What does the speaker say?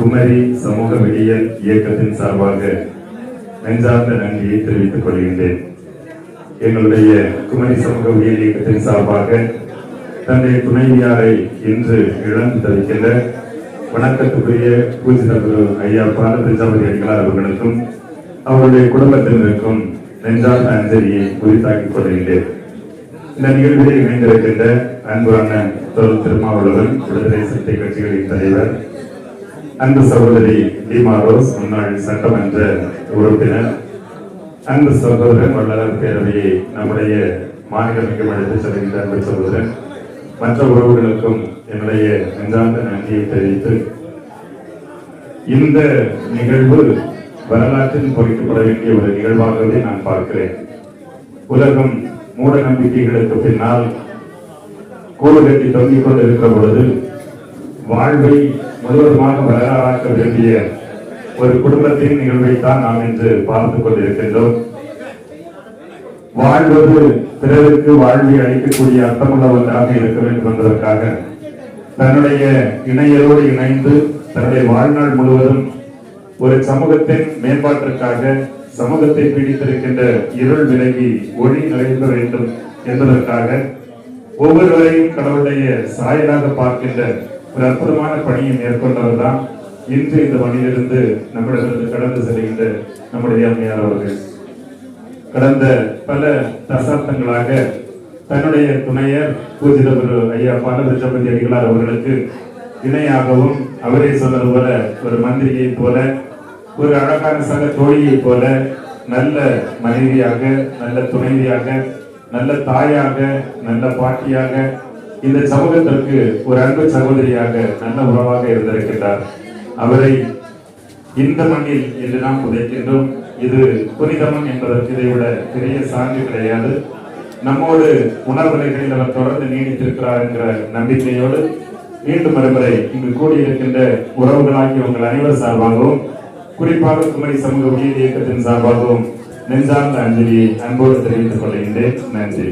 குமரி சமூக விடியல் இயக்கத்தின் சார்பாக நெஞ்சார்ந்த நன்றியை தெரிவித்துக் கொள்கின்றேன். எங்களுடைய குமரி சமூக விடியல் இயக்கத்தின் சார்பாக தன்னுடைய துணைவியாரை இன்று இழந்து தவிக்கின்ற வணக்கத்துக்குரிய பூஜித ஐயா பாலபிரஜாபதி அடிகளார் அவர்களுக்கும் அவருடைய குடும்பத்தினருக்கும் நெஞ்சார்ந்த அஞ்சலியை உரித்தாக்கிக் கொள்கின்றேன். இந்த நிகழ்வில் இணைந்திருக்கின்ற அன்பு அண்ணன் தொல் திருமாவளவன் விடுதலை சிறுத்தை கட்சிகளின் தலைவர் அன்பு சகோதரி லீமா ரோஸ் முன்னாள் சட்டமன்ற உறுப்பினர். அன்பு சகோதரன் வள்ளலார் பேரவையை நம்முடைய மாநிலமைக்கு அழைத்து செல்கின்ற அன்பு சகோதரன் மற்ற உறவுகளுக்கும் என்னுடைய நெஞ்சார்ந்த நன்றியை தெரிவித்து இந்த நிகழ்வு வரலாற்றில் பொறிக்கப்பட வேண்டிய ஒரு நிகழ்வாகவே நான் பார்க்கிறேன். உலகம் மூட நம்பிக்கைகளுக்கு பின்னால் கூறுகட்டி தொங்கிக் கொண்டிருக்கிற பொழுது வாழ்வை முழுவதுமாக வரலாறாக்க வேண்டிய ஒரு குடும்பத்தின் நிகழ்வைத்தான் நாம் இன்று பார்த்துக் கொண்டிருக்கின்றோம். வாழ்வது பிறருக்கு வாழ்வை அளிக்கக்கூடிய அர்த்தமுள்ள ஒன்றாக இருக்க வேண்டும் என்பதற்காக தன்னுடைய இணையரோடு இணைந்து தன்னுடைய வாழ்நாள் முழுவதும் ஒரு சமூகத்தின் மேம்பாட்டிற்காக சமூகத்தை பீடித்திருக்கின்ற இருள் விலகி ஒளி நிறைந்த வேண்டும் என்பதற்காக ஒவ்வொருவரையும் கடவுளுடைய சாயலாக பார்க்கின்ற ஒரு அற்புதமான பணியை மேற்கொண்டவர் தான் இன்று இந்த பணியிலிருந்து நம்மிடமிருந்து கடந்து செல்கின்ற நம்முடைய அம்மையார் அவர்கள். கடந்த பல தசாப்தங்களாக தன்னுடைய துணையர் பூஜித குரு ஐயா பாலகிருஷ்ணபதி அடிகளார் அவர்களுக்கு இணையாகவும் அவரே சொன்னது போல ஒரு மந்திரியை போல ஒரு அழகான சக தோழியை போல நல்ல மனைவியாக நல்ல துணைவியாக நல்ல தாயாக நல்ல பாட்டியாக இந்த சமூகத்திற்கு ஒரு அன்பு சகோதரியாக நல்ல உறவாக இருந்திருக்கின்றார். அவரை இந்த மண்ணில் என்று நாம் புதைக்கின்றோம். இது புனிதமன் என்பதற்கு இதை விட பெரிய சான்று கிடையாது. நம்மோடு உணர்வுகளில் அவர் தொடர்ந்து நீடித்திருக்கிறார் என்கிற நம்பிக்கையோடு மீண்டும் மறுமுறை இங்கு கூடியிருக்கின்ற உறவுகளாகிய உங்கள் அனைவர் சார்பாகவும் குறிப்பாக குமரி சமூக உயிர் இயக்கத்தின் சார்பாகவும் நெஞ்சார்ந்த அஞ்சலியை அன்போடு தெரிவித்துக் கொள்கின்றேன். நன்றி.